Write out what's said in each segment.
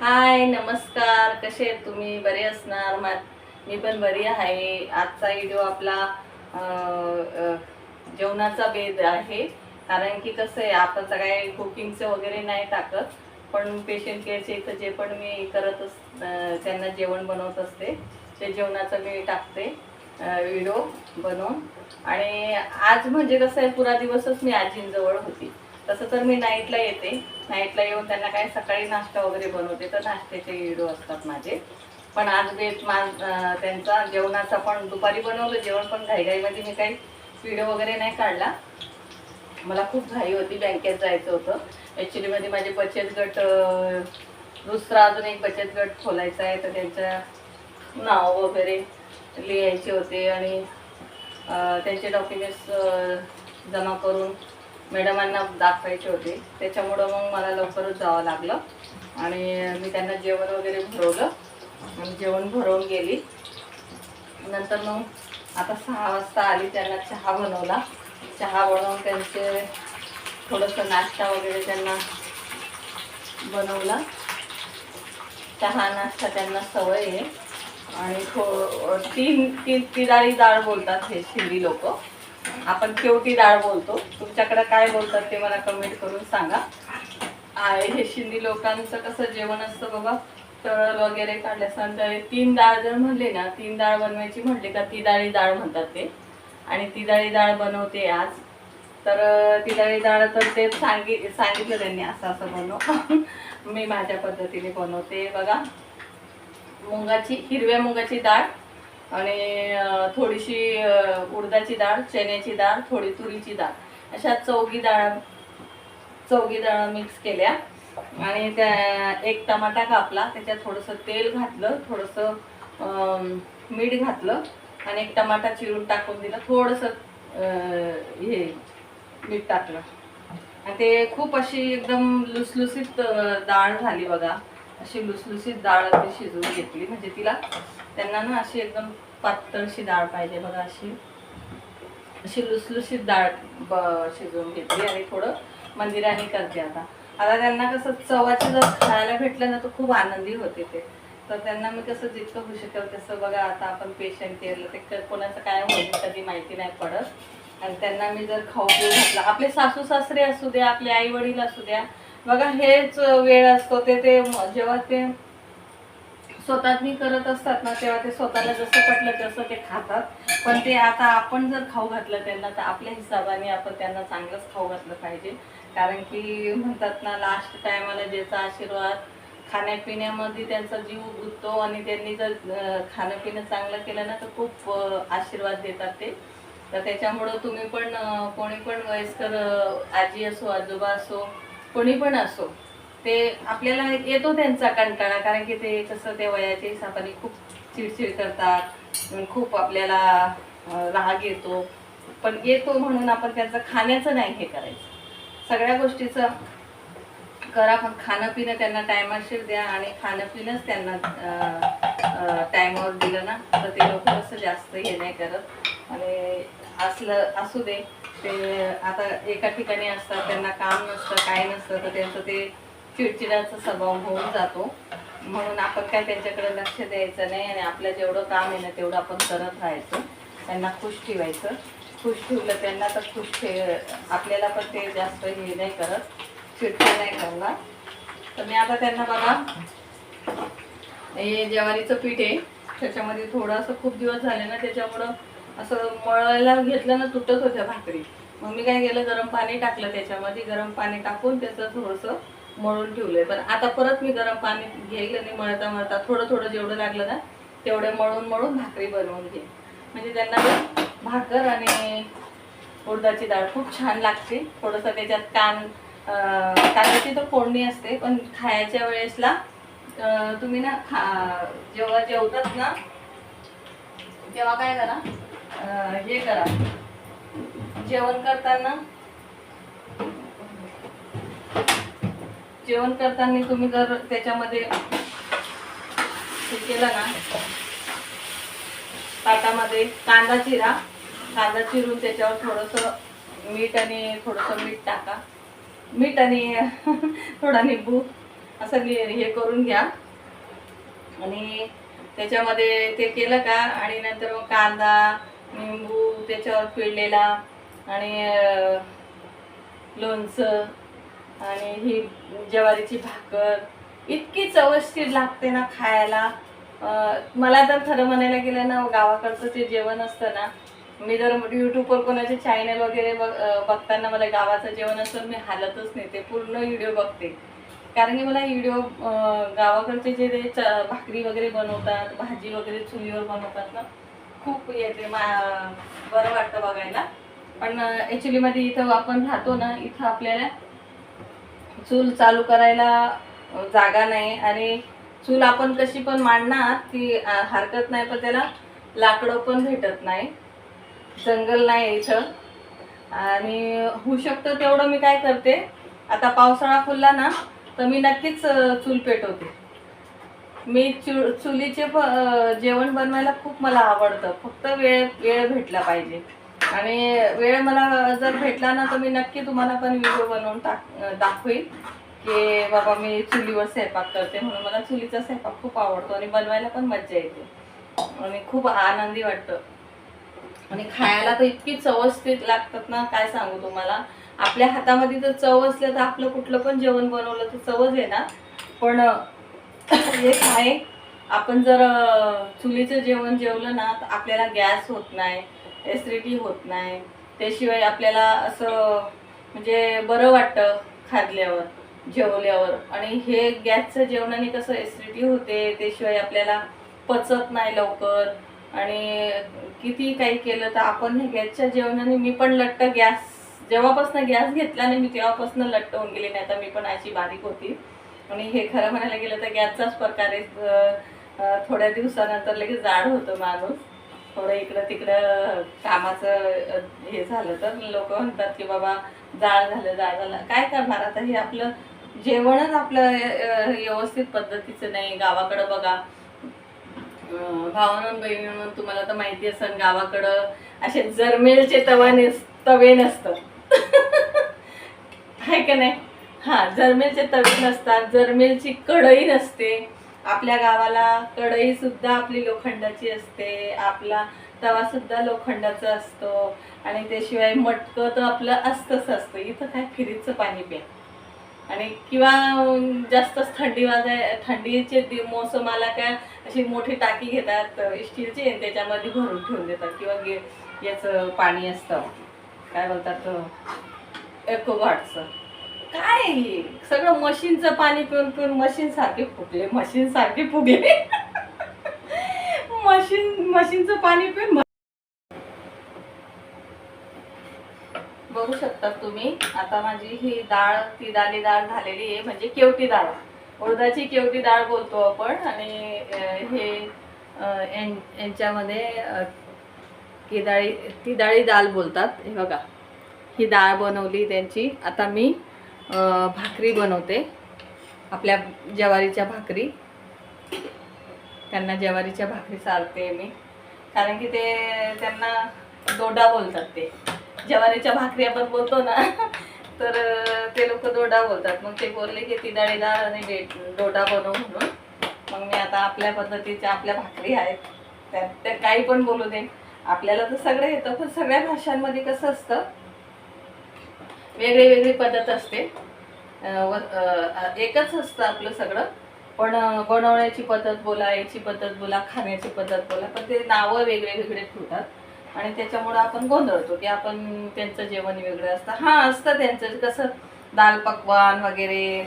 हाय नमस्कार. कसे आहेत तुम्ही? बरे असणार? मा मी पण बरी आहे. आजचा व्हिडिओ आपला जेवणाचा बेद आहे. कारण की कसं आहे आपण सगळ्या कुकिंगचं वगैरे नाही टाकत. पण पेशंट केअरचे इथं जे पण मी करत अस त्यांना जेवण बनवत असते ते जेवणाचं मी टाकते व्हिडिओ बनवून. आणि आज म्हणजे कसं आहे पुरा दिवसच मी आजींजवळ होती. तसं तर मी नाईटला येते. नाईटला येऊन त्यांना काय सकाळी नाश्ता वगैरे बनवते तर नाश्त्याचे व्हिडिओ असतात माझे. पण आज बेत मा त्यांचा जेवणाचा पण दुपारी बनवलं जेवण पण घाईघाईमध्ये मी काही व्हिडिओ वगैरे नाही काढला. मला खूप घाई होती बँकेत जायचं होतं. ॲक्च्युलीमध्ये माझे बचत गट दुसरा अजून एक बचत गट खोलायचा आहे तर त्यांचं नाव वगैरे लिहायचे होते आणि त्यांचे डॉक्युमेंट्स जमा करून मॅडमांना दाखवायचे होते. त्याच्यामुळं मग मला लवकरच जावं लागलं. आणि मी त्यांना जेवण वगैरे भरवलं. आणि जेवण भरवून गेली. नंतर मग आता सहा वाजता आली त्यांना चहा बनवला. चहा बनवून त्यांचे थोडंसं नाश्ता वगैरे त्यांना बनवला. चहा नाश्ता त्यांना सवय आहे. आणि थो तीन तीन तिराळी डाळ बोलतात हे शिंदी लोक. आपण केवटी डाळ बोलतो. तुमच्याकडे काय बोलतात ते मला कमेंट करून सांगा. आ, हे शिंदी लोकांचं कसं जेवण असतं बाबा तळ वगैरे काढल्यानंतर तीन डाळ जर म्हणले ना तीन डाळ बनवायची म्हटली का ती डाळी डाळ म्हणतात ते. आणि ती डाळी डाळ बनवते आज. तर ती डाळी डाळ तर ते सांगि सांगितलं त्यांनी असं असं बनव. मी माझ्या पद्धतीने बनवते बघा. मुंगाची हिरव्या मुगाची डाळ. आणि थोडीशी उडदाची डाळ चण्याची डाळ थोडी तुरीची डाळ. अशा चौगी डाळ चौगी डाळ मिक्स केल्या. आणि त्या एक टमाटा कापला. त्याच्यात थोडंसं तेल घातलं. थोडंसं मीठ घातलं. आणि एक टमाटा चिरून टाकून दिलं. थोडंसं हे मीठ टाकलं. आणि ते खूप अशी एकदम लुसलुसीत डाळ झाली बघा. अशी लुसलुसीत डाळ ती शिजवून घेतली. म्हणजे तिला त्यांना ना अशी एकदम पातळशी डाळ पाहिजे बघा अशी. अशी लुसलुसीत डाळ ब- शिजवून घेतली आणि थोडं मंदिराने करते आता. आता त्यांना कसं चवाचं जर खायला भेटलं ना तर खूप आनंदी होते ते. तर त्यांना मी कसं जितकं होऊ शकेल तसं बघा आता आपण पेशंट केलं ते कोणाचं काय होईल कधी माहिती नाही पडत. आणि त्यांना मी जर खाऊ पिऊ घातला आपले सासू सासरे असू द्या आपले आई वडील असू द्या बघा हेच वेळ असतो ते ते जेव्हा ते स्वतः मी करत असतात ना तेव्हा ते स्वतःला जसं पटलं तसं ते खातात. पण ते आता आपण जर खाऊ घातलं त्यांना तर आपल्या हिशोबाने आपण त्यांना चांगलंच खाऊ घातलं पाहिजे. कारण की म्हणतात ना लास्ट टायमाला ज्याचा आशीर्वाद खाण्यापिण्यामध्ये त्यांचा जीव गुंततो आणि त्यांनी जर अं, खाणं चांगलं केलं ना तर खूप आशीर्वाद देतात ते. तर त्याच्यामुळं तुम्ही पण कोणी पण वयस्कर आजी असो आजोबा असो कोणी पण असो ते आपल्याला येतो त्यांचा कंटाळा कारण की ते कसं ते वयाच्या हिशोबाने खूप चिडचिड करतात खूप आपल्याला राग येतो. पण येतो म्हणून आपण त्यांचं खाण्याचं नाही हे करायचं. सगळ्या गोष्टीचं करा पण खाणं पिणं त्यांना टायमाशीर द्या आणि खाणं पिणंच त्यांना टायमावर दिलं ना तर ते लोक कसं जास्त हे नाही करत. आणि असलं असू दे. ते आता एका ठिकाणी असतात त्यांना काम नसतं काय नसतं तर त्यांचं ते चिडचिडाचा स्वभाव होऊन जातो. म्हणून आपण काय त्यांच्याकडे लक्ष द्यायचं नाही आणि आपलं जेवढं काम आहे ना तेवढं आपण करत राहायचं. त्यांना खुश ठेवायचं. खुश ठेवलं त्यांना तर खुश ठेव आपल्याला पण ते जास्त हे नाही करत चिडचिड नाही करणार. तर मी आता त्यांना बघा. हे ज्वारीचं पीठ आहे त्याच्यामध्ये थोडंसं खूप दिवस झाले ना त्याच्यामुळं असं मळायला घेतलं ना तुटत होत्या भाकरी. मग मी काय केलं गरम पाणी टाकलं त्याच्यामध्ये. गरम पाणी टाकून त्याचं थोडंसं मळून ठेवलंय. पण आता परत मी गरम पाणी घेईल आणि मळता मळता थोडं थोडं जेवढं लागलं ना तेवढं मळून मळून भाकरी बनवून घे म्हणजे त्यांना भाकर आणि उडदाची डाळ खूप छान लागते. थोडंसं त्याच्यात कान अं, कांद्याची तर फोडणी असते पण खायच्या वेळेसला तुम्ही ना खा जेव्हा जेवतात ना तेव्हा काय करा हे करा. जेवण करताना जेवण करताना तुम्ही जर त्याच्यामध्ये हे केलं ना ताटामध्ये कांदा चिरा. कांदा चिरून त्याच्यावर थोडंसं मीठ आणि थोडंसं मीठ टाका. मीठ आणि थोडा निंबू असं हे करून घ्या. आणि त्याच्यामध्ये ते केलं का? आणि नंतर मग कांदा निंबू त्याच्यावर पिळलेला आणि लोणचं आणि ही ज्वारीची भाकर. इतकी चवशीर लागते ना खायला. मला तर खरं म्हणायला गेलं ना गावाकडचं ते जेवण असतं ना मी जर यूट्यूबवर कोणाचे चॅनल वगैरे बघ बघताना मला गावाचं जेवण असतं मी हालतच नाही ते पूर्ण व्हिडिओ बघते. कारण की मला व्हिडिओ गावाकडचे जे ते च- भाकरी वगैरे बनवतात भाजी वगैरे चुलीवर बनवतात ना खूप येते मा बरं वाटतं बघायला. पण ॲक्च्युलीमध्ये इथं आपण राहतो ना इथं आपल्याला चूल चालू करायला जागा नाही. आणि चूल आपण कशी पण मांडणार ती हरकत नाही पण त्याला लाकडं पण भेटत नाही. जंगल नाही इथं. आणि होऊ शकतं तेवढं मी काय करते आता पावसाळा खुलला ना तर मी नक्कीच चूल पेटवते. मी चु चुलीचे जेवण बनवायला खूप मला आवडतं. फक्त वेळ वेळ भेटला पाहिजे. आणि वेळ मला जर भेटला ना तर मी नक्की तुम्हाला पण व्हिडिओ बनवून टाक अ, की बाबा मी चुलीवर स्वयंपाक करते म्हणून. मला चुलीचा स्वयंपाक खूप आवडतो आणि बनवायला पण मज्जा येते. आणि खूप आनंदी वाटतं. आणि खायला तर इतकी चवस्थित लागतात ना काय सांगू तुम्हाला. आपल्या हातामध्ये जर चव असलं तर आपलं कुठलं पण जेवण बनवलं तर चवच आहे ना पण एक आहे आपण जर चुलीचं जेवण जेवलं ना तर आपल्याला गॅस होत नाही ॲसिडिटी होत नाही. त्याशिवाय आपल्याला असं म्हणजे बरं वाटतं खाल्ल्यावर जेवल्यावर. आणि हे गॅसचं जेवणाने कसं ॲसिडिटी होते त्याशिवाय आपल्याला पचत नाही लवकर. आणि किती काही केलं तर आपण हे गॅसच्या जेवणाने मी पण लट्ट गॅस जेव्हापासून गॅस घेतला नाही मी तेव्हापासून लट्ट होऊन गेली नाही तर मी पण अशी बारीक होती. आणि हे खरं म्हणायला गेलं तर गॅसचाच प्रकार आहे. थोड्या दिवसानंतर लगेच जाड होतं माणूस. थोडं इकडं तिकडं कामाचं हे झालं तर लोक म्हणतात की बाबा जाळ झालं जाळ झालं. काय करणार आता हे आपलं जेवणच आपलं व्यवस्थित पद्धतीचं नाही. गावाकडं बघा. अं, बहिणी म्हणून तुम्हाला तर माहिती असेल गावाकडं असे जरमेलचे तवा नस तवे नसतात. आहे का नाही? हा जरमेलचे तवे नसतात जरमेलची कढई नसते आपल्या गावाला कढई सुद्धा आपली लोखंडाची असते आपला तवा सुद्धा लोखंडाचा असतो आणि त्याशिवाय मटकं तर आपलं असतंच असतं. इथं काय फिरीचं पाणी प्या. आणि किंवा जास्तच थंडी वाजाय थंडीचे दि- मोसम आला काय अशी मोठी टाकी घेतात स्टीलची आणि त्याच्यामध्ये भरून ठेवून देतात किंवा गे याचं पाणी असतं. काय बोलतात एकोगार्डचं काय? हे? सगळं मशीनचं पाणी पिऊन पिऊन मशीन सारखे फुगले मशीन सारखे फुगले. मशीन मशीनचं पाणी पिऊन बघू शकता तुम्ही आता माझी ही डाळ ती दाली डाळ झालेली आहे म्हणजे केवटी डाळ. उडदाची केवटी डाळ बोलतो आपण आणि अं, हे अं, यां- यांच्यामध्ये अं, की डाळी ती डाळी डाळ बोलतात हे बघा. ही डाळ बनवली त्यांची. आता मी भाकरी बनवते. आपल्या ज्वारीच्या भाकरी. त्यांना ज्वारीच्या भाकरी चालते मी. कारण की ते त्यांना डोडा बोलतात ते. ज्वारीच्या भाकरी आपण बोलतो ना तर ते लोक दोडा बोलतात. मग ते बोलले की ती डाळी डाळ आणि दोडा डोडा बनव म्हणून. मग मी आता आपल्या पद्धतीच्या आपल्या भाकरी आहेत. त्या त्या काही पण बोलू दे. आपल्याला तर सगळं येतं पण सगळ्या भाषांमध्ये कसं असतं वेगळी वेगळी पद्धत असते. व- एकच असतं आपलं सगळं. पण बनवण्याची पद्धत बोला याची पद्धत बोला खाण्याची पद्धत बोला पण ते नावं वेगळे वेगळे ठेवतात. आणि त्याच्यामुळं आपण गोंधळतो की आपण त्यांचं जेवण वेगळं असतं. हां असतं त्यांचं. कसं दाल पकवान वगैरे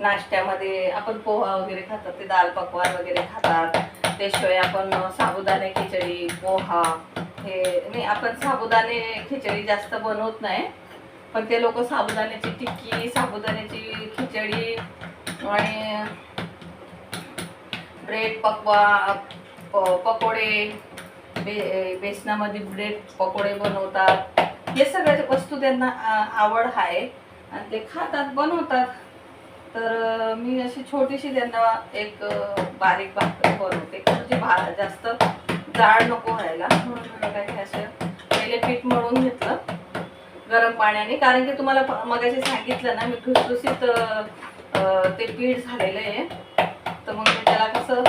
नाश्त्यामध्ये आपण पोहा वगैरे खातात ते दाल पकवान वगैरे खातात. त्याशिवाय आपण साबुदाणे खिचडी पोहा हे नाही आपण साबुदाणे खिचडी जास्त बनवत नाही. पण ते लोक साबुदाण्याची टिक्की साबुदाण्याची खिचडी आणि ब्रेड पकवा प- पकोडे बे बेसनामध्ये ब्रेड पकोडे बनवतात. हे सगळ्या वस्तू त्यांना आवड आहे. आणि ते खातात बनवतात. तर मी अशी छोटीशी त्यांना एक बारीक भाकर बनवते. म्हणजे भा जास्त जाड नको व्हायला. म्हणून काही काय असं पहिले पीठ मळून घेतलं. गरम पाण्याने. कारण की तुम्हाला मगाशी सांगितलं ना मी खुसखुसीत ते पीठ झालेलं आहे. तर मग मी त्याला कसं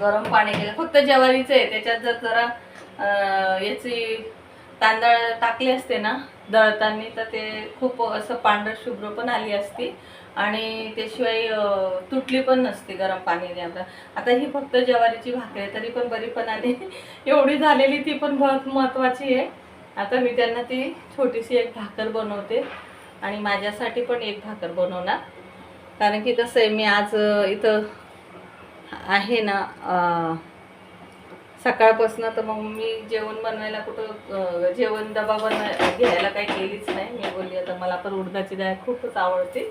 गरम पाणी केलं. फक्त ज्वारीचं आहे. त्याच्यात जर जरा याची तांदळ टाकले असते ना दळताना तर ते खूप असं पांढर शुभ्र पण आली असती. आणि त्याशिवाय तुटली पण नसती गरम पाण्याने आता. आता ही फक्त ज्वारीची भाकरी आहे तरी पण बरी पण आली. एवढी झालेली ती पण बहुत महत्त्वाची आहे. आता मी त्यांना ती छोटीशी एक भाकर बनवते आणि माझ्यासाठी पण एक भाकर बनवणार. कारण की कसं आहे मी आज इथं आहे ना सकाळपासनं तर मग मी जेवण बनवायला कुठं जेवण डबा बनवाय घ्यायला काही केलीच नाही. मी बोलली आता मला पण उडदाची डाळ खूपच आवडते.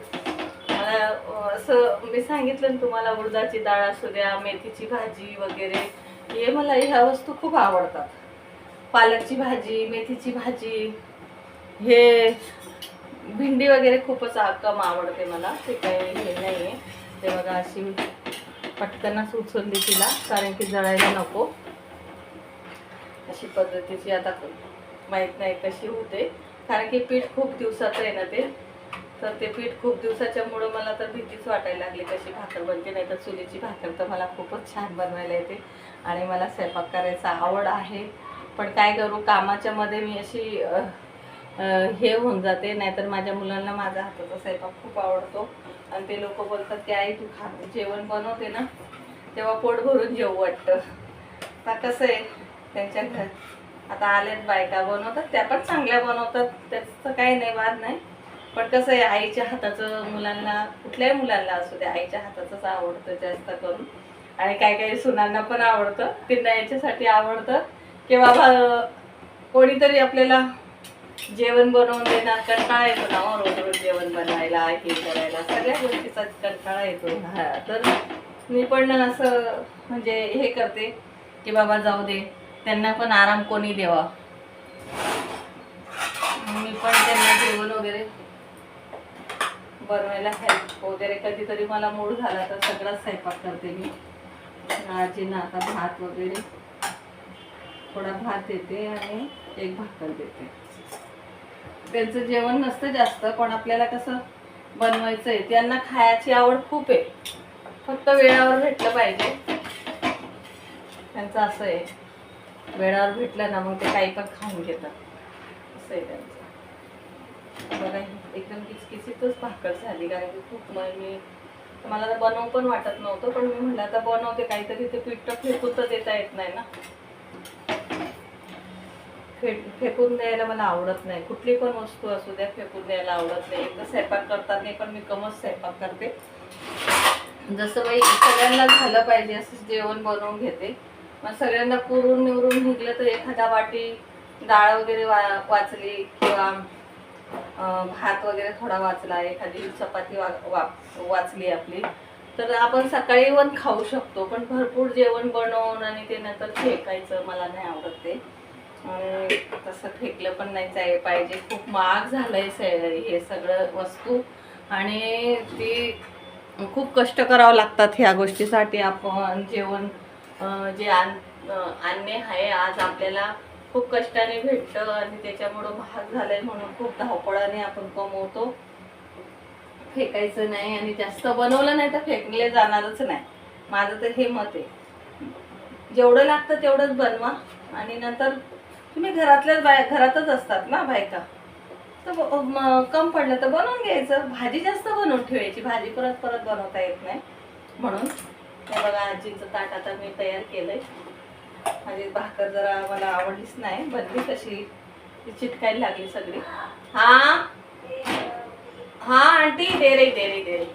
मला असं मी सांगितलं ना तुम्हाला उडदाची डाळ असू द्या मेथीची भाजी वगैरे हे मला ह्या वस्तू खूप आवडतात. पालकची भाजी मेथीची भाजी. हे भेंडी वगैरे खूपच कम आवडते मला ते काही हे नाही आहे ते बघा अशी पटकनच उचलली तिला कारण की जळायला नको. अशी पद्धतीची आता माहीत नाही कशी होते. कारण की पीठ खूप दिवसाचं आहे ना ते. तर ते पीठ खूप दिवसाच्यामुळं मला तर भीतीच वाटायला लागली कशी भाकर बनते नाही तर चुलीची भाकर तर मला खूपच छान बनवायला येते. आणि मला स्वयंपाक करायचा आवड आहे. पण काय करू कामाच्या मध्ये मी अशी हे होऊन जाते. नाहीतर माझ्या मुलांना माझ्या हाताचा स्वयंपाक खूप आवडतो. आणि ते लोक बोलतात की आई तू खा. जेवण बनवते ना तेव्हा पोट भरून जेवू वाटतं. आता कसं आहे त्यांच्या घर आता आल्यात बायका बनवतात त्या पण चांगल्या बनवतात. त्याचं काही नाही वाद नाही. पण कसं आहे आईच्या हाताचं मुलांना कुठल्याही मुलांना असू द्या आईच्या हाताचंच आवडतं जास्त करून. आणि काही काही सुनांना पण आवडतं. त्यांना याच्यासाठी आवडतं. की बाबा कोणीतरी आपल्याला जेवण बनवून देणार कंटाळा येतो ना हो, रोज रोज जेवण बनवायला हे करायला सगळ्या गोष्टीचा कंटाळा येतो. हा. तर मी पण असं म्हणजे हे करते की बाबा जाऊ दे त्यांना पण आराम कोणी द्यावा. मी पण त्यांना जेवण वगैरे बनवायला हेल्प वगैरे कधीतरी मला मूड झाला तर सगळाच स्वयंपाक करते मी. आजींना आता भात वगैरे थोडा भात देते आणि एक भाकर देते. त्यांचं जेवण नसतं जास्त पण आपल्याला कसं बनवायचं आहे त्यांना खायची आवड खूप आहे. फक्त वेळावर भेटलं पाहिजे. त्यांचं असं आहे. वेळावर भेटलं ना मग ते काही पण खाऊन घेतात. असं आहे त्यांचं. बघा एकदम किचकिचीतच भाकर झाली कारण की खूप मग मी मला तर बनवू पण वाटत नव्हतं पण मी म्हटलं आता बनवते काहीतरी ते पीठ फेकून तर देता येत नाही ना. फे फेकून द्यायला मला आवडत नाही. कुठली पण वस्तू असू द्या फेकून द्यायला आवडत नाही. एकदा स्वयंपाक करतात नाही पण मी कमच स्वयंपाक करते. जसं बाई सगळ्यांना झालं पाहिजे असं जेवण बनवून घेते. मग सगळ्यांना पुरून निवरून निघलं तर एखादा वाटी डाळ वगैरे वा वाचली किंवा भात वगैरे थोडा वाचला एखादी चपाती वा वा वाचली आपली तर आपण सकाळी पण खाऊ शकतो. पण भरपूर जेवण बनवून आणि ते नंतर फेकायचं मला नाही आवडत ते. तसं फेकलं पण नाही जाय पाहिजे. खूप महाग झालंय स- हे सगळं वस्तू. आणि ती खूप कष्ट करावं लागतात ह्या गोष्टीसाठी आपण जेवण जे आण अं, आणणे आहे आज आपल्याला खूप कष्टाने भेटतं आणि त्याच्यामुळं महाग झालंय म्हणून खूप धावपळाने आपण कमवतो. फेकायचं नाही आणि जास्त बनवलं नाही तर फेकले जाणारच नाही. माझं तर हे मत आहे. जेवढं लागतं तेवढंच बनवा आणि नंतर तुम्ही घरातल्याच बाय घरातच असतात ना बायका. तर ब- म- कम पडलं तर बनवून घ्यायचं. भाजी जास्त बनवून ठेवायची. भाजी परत परत बनवता येत नाही. म्हणून हे बघा आजीचं ताट आता मी तयार केलंय. माझी भाकर जरा मला आवडलीच नाही. बनली कशी ती चिटकायला लागली सगळी. हा? हा आंटी दे रे दे रे दे रे.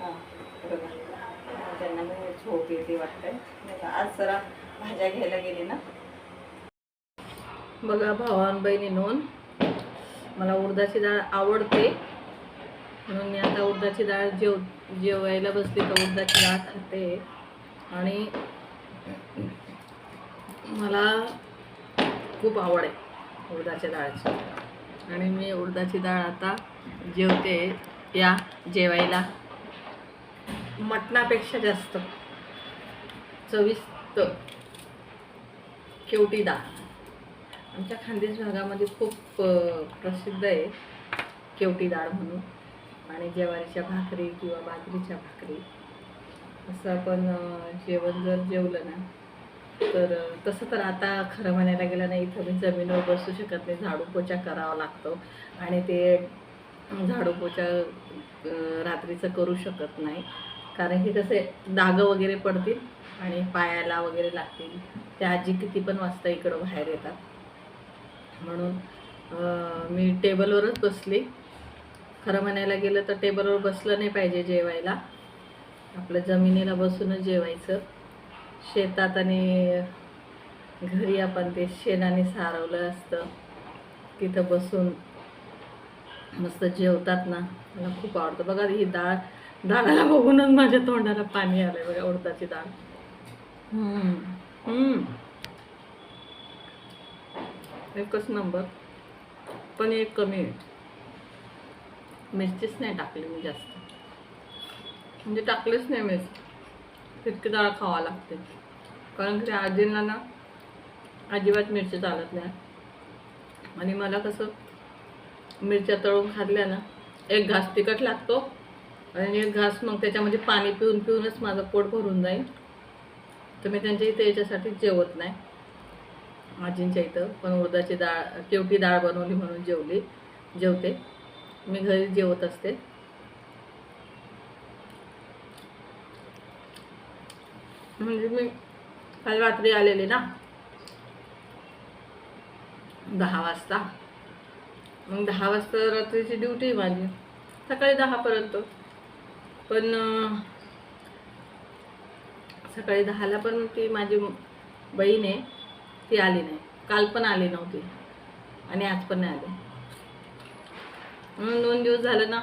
हा बघा. त्यांना मी झोप येते वाटतंय. बघा, आज जरा भाज्या घ्यायला गेली ना. बघा भावान बहिणी नोंद. मला उडदाची डाळ आवडते. म्हणून मी आता उडदाची डाळ जेव जेवायला बसली तर उडदाची डाळ खाते. आणि मला खूप आवड आहे उडदाच्या डाळची. आणि मी उडदाची डाळ आता जेवते या जेवायला. मटणापेक्षा जास्त चविष्ट. केवटी डाळ. आमच्या खानदेश भागामध्ये खूप प्रसिद्ध आहे केवटी डाळ म्हणून. आणि ज्वारीच्या भाकरी किंवा बाजरीच्या भाकरी. असं आपण जेवण जर जेवलं ना तर तसं तर आता खरं म्हणायला गेलं ना इथं मी जमिनीवर बसू शकत नाही. झाडू पोचा करावा लागतो. आणि ते झाडू पोछा रात्रीचं करू शकत नाही. कारण की कसे डाग वगैरे पडतील आणि पायाला वगैरे लागतील. त्या आजी किती पण वाजता इकडं बाहेर येतात. म्हणून मी टेबलवरच बसली. खरं म्हणायला गेलं तर टेबलवर बसलं नाही पाहिजे जेवायला. आपलं जमिनीला बसूनच जेवायचं. शेतात आणि घरी आपण ते शेणाने सारवलं असतं. तिथं बसून मस्त जेवतात ना. मला खूप आवडतं. बघा ही डाळ डाळाला बघूनच माझ्या तोंडाला पाणी आलं आहे बघा उडदाची डाळ. हम्म. हम्म. एकच नंबर. पण एक कमी आहे मिरचीच नाही टाकली मी जास्त. म्हणजे टाकलीच नाही मिरची. तितकी डाळ खावा लागते. कारण की आजींना ना अजिबात मिरची चालत नाही. आणि मला कसं मिरच्या तळून खाल्ल्या ना एक घास तिखट लागतो आणि एक घास मग त्याच्यामध्ये पाणी पिऊन पिऊनच माझं पोट भरून जाईल. तर मी त्यांच्या इथे याच्यासाठी जेवत नाही. आजींच्या इथं. पण उडदाची डाळ केवटी डाळ बनवली म्हणून जेवली जेवते. मी घरी जेवत असते. म्हणजे मी काल रात्री आलेली ना दहा वाजता. मग दहा वाजता रात्रीची ड्युटी आहे माझी. सकाळी दहापर्यंत पण सकाळी दहाला पण ती माझी बहीण आहे. ती आली नाही. काल पण आली नव्हती. आणि आज पण नाही आली. म्हणून दोन दिवस झालं ना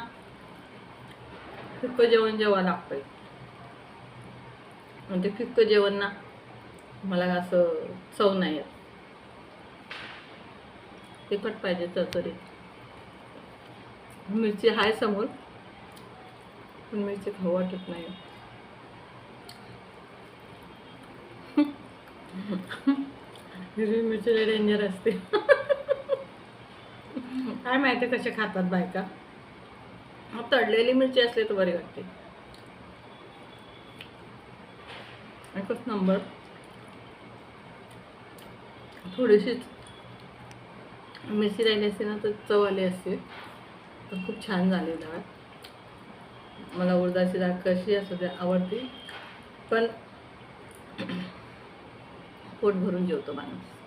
फिक्क जेवण जेवा लागतंय. आणि ते फिक्क जेवण ना मला असं चव नाही येत. तिखट पाहिजे चरचरी मिरची आहे समोर पण मिरची खाऊ वाटत नाही. हिरवी मिरची लय डेंजर असते. काय माहिती कसे खातात बायका. तडलेली तळलेली मिरची असली तर बरी वाटते. एकच नंबर. थोडीशीच मिरची राहिली असते ना तर चव आली असते. तर खूप छान झाली डाळ मला उडदाची डाळ कशी असू दे आवडते. पण पोट भरून जेवतो माणूस